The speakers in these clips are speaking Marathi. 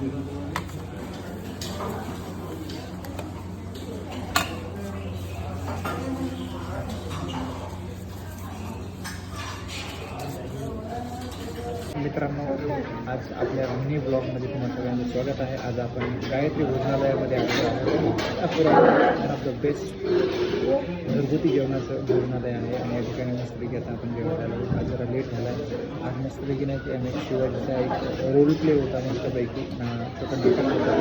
Thank you. मित्रांनो आज आपल्या मिनी ब्लॉगमध्ये तुम्हाला सगळ्यांचं स्वागत आहे. आज आपण गायत्री भोजनालयामध्ये आलेलो आहोत. वन ऑफ द बेस्ट घरगुती जेवणाचं भोजनालय आहे आणि या ठिकाणी मस्तपैकी आता आपण जेवण आलो आज जरा लेट झाला आहे आज मस्तपैकी नाही की आम्ही शिवाजीचा एक रोल प्ले होता मस्तपैकी. छोटं नाटक होतं.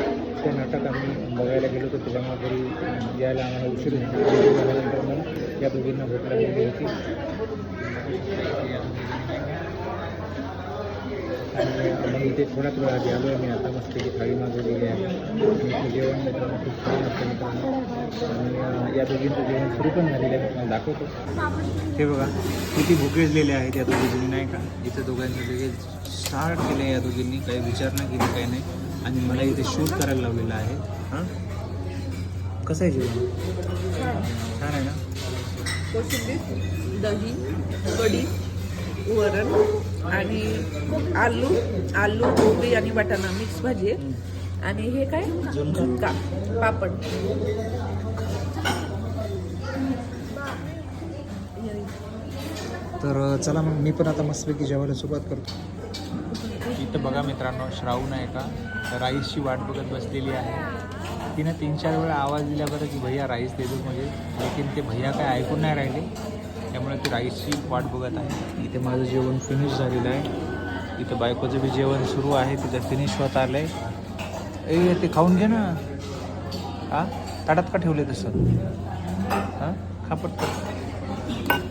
ते नाटक आम्ही बघायला गेलो होतो. त्याच्यामुळे घरी यायला आम्हाला उशीर झाला. झाल्यानंतर मला या दोघींना भूक लागलेली होती. आणि इथे थोड्याच वेळा गेलो आलो आहे मी. आता मस्तपैकी थाळी मागवलेली आहे. आणि जेवण मित्रांनो खूप छान असतं मित्रांनो. आणि या दोघींचं जेवण सुरू पण झालेलं आहे. मी तुम्हाला दाखवतो. हे बघा किती भुकेजलेले आहेत या दोघींनी नाही का? इथे दोघांनी लगेच स्टार्ट केलं या दोघींनी. काही विचार नाही केली काही नाही. आणि मला इथे शूट करायला लावलेलं आहे. हां? कसं आहे जेवण? छान आहे ना? दही कढी वरण आणि आलू आलू गोबी आणि वाटाणा मिक्स भाजी आहे. आणि हे काय? झुणका पापड. तर चला मग मी पण आता मस्तपैकी जेवायला सुरुवात करतो. इथं बघा मित्रांनो श्रावण आहे का? राईसची वाट बघत बसलेली आहे. तिनं तीन चार वेळा आवाज दिला बरं की भैया राईस देतो म्हणजे लेकिन ते भैया काय ऐकून नाही राहिले. त्यामुळे ती राईसची वाट बघत आहे. इथे माझं जेवण फिनिश झालेलं आहे. इथं बायकोचं बी जेवण सुरू आहे. तिथं फिनिश होत आलं आहे ए ते खाऊन घे ना. हां? ताटात का ठेवले तसं? हां? खा पटकन.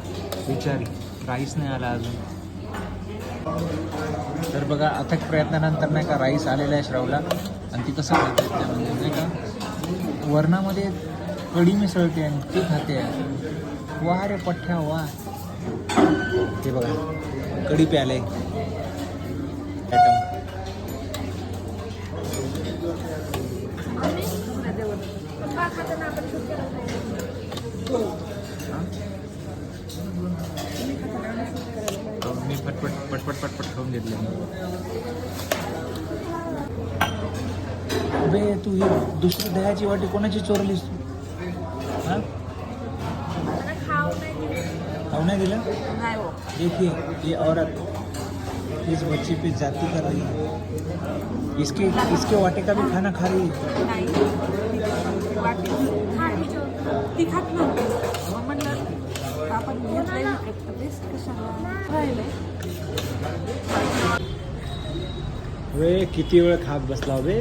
विचारी. राईस नाही आला अजून. तर बघा अथक प्रयत्नानंतर नाही का राईस आलेला आहे श्रावला. आणि ती कसं खाते त्यामध्ये नाही का. वरणामध्ये कढी मिसळते आणि ती खाते वा रे पठ्ठ्या वा हे बघा कढी प्याले. मी पटपट पटपट पटपट खाऊन घेतले. अबे तू ही दुसरी दह्याची वाटी कोणाची चोरलीस तू? हां? खाऊ नाही दिलं. हो. देखिए ये औरत इस बच्ची पे जाती कर रही है. इसके इसके वाटे का भी खाना खा रही है? वे किती वेळ खात बसला बे?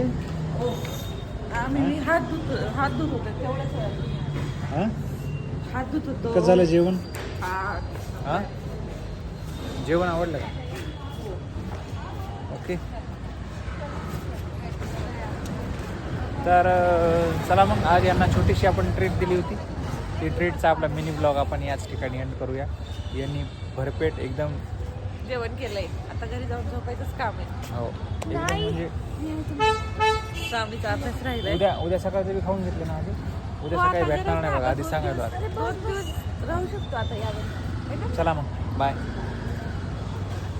आम्ही मी हात हात धुत होते तेवढ्याच वेळात. हां? हात धुत होतो. कसं झालं जेवण? हा. जेवण आवडलं का? ओके. तर चला मग आज यांना छोटीशी आपण ट्रीट दिली होती. ती ट्रीटचा आपला मिनी ब्लॉग आपण याच ठिकाणी एंड करूया. यांनी भरपेट एकदम जेवण केलंय. आता घरी जाऊन झोपायचंच काम आहे. हो. एकदम म्हणजे अभ्यास उद्या उद्या सकाळचं बी खाऊन घेतलं ना आधी? उद्या सकाळी भेटणार नाही बघा आधी सांगायला राहू शकतो आता यावर है? चला मग बाय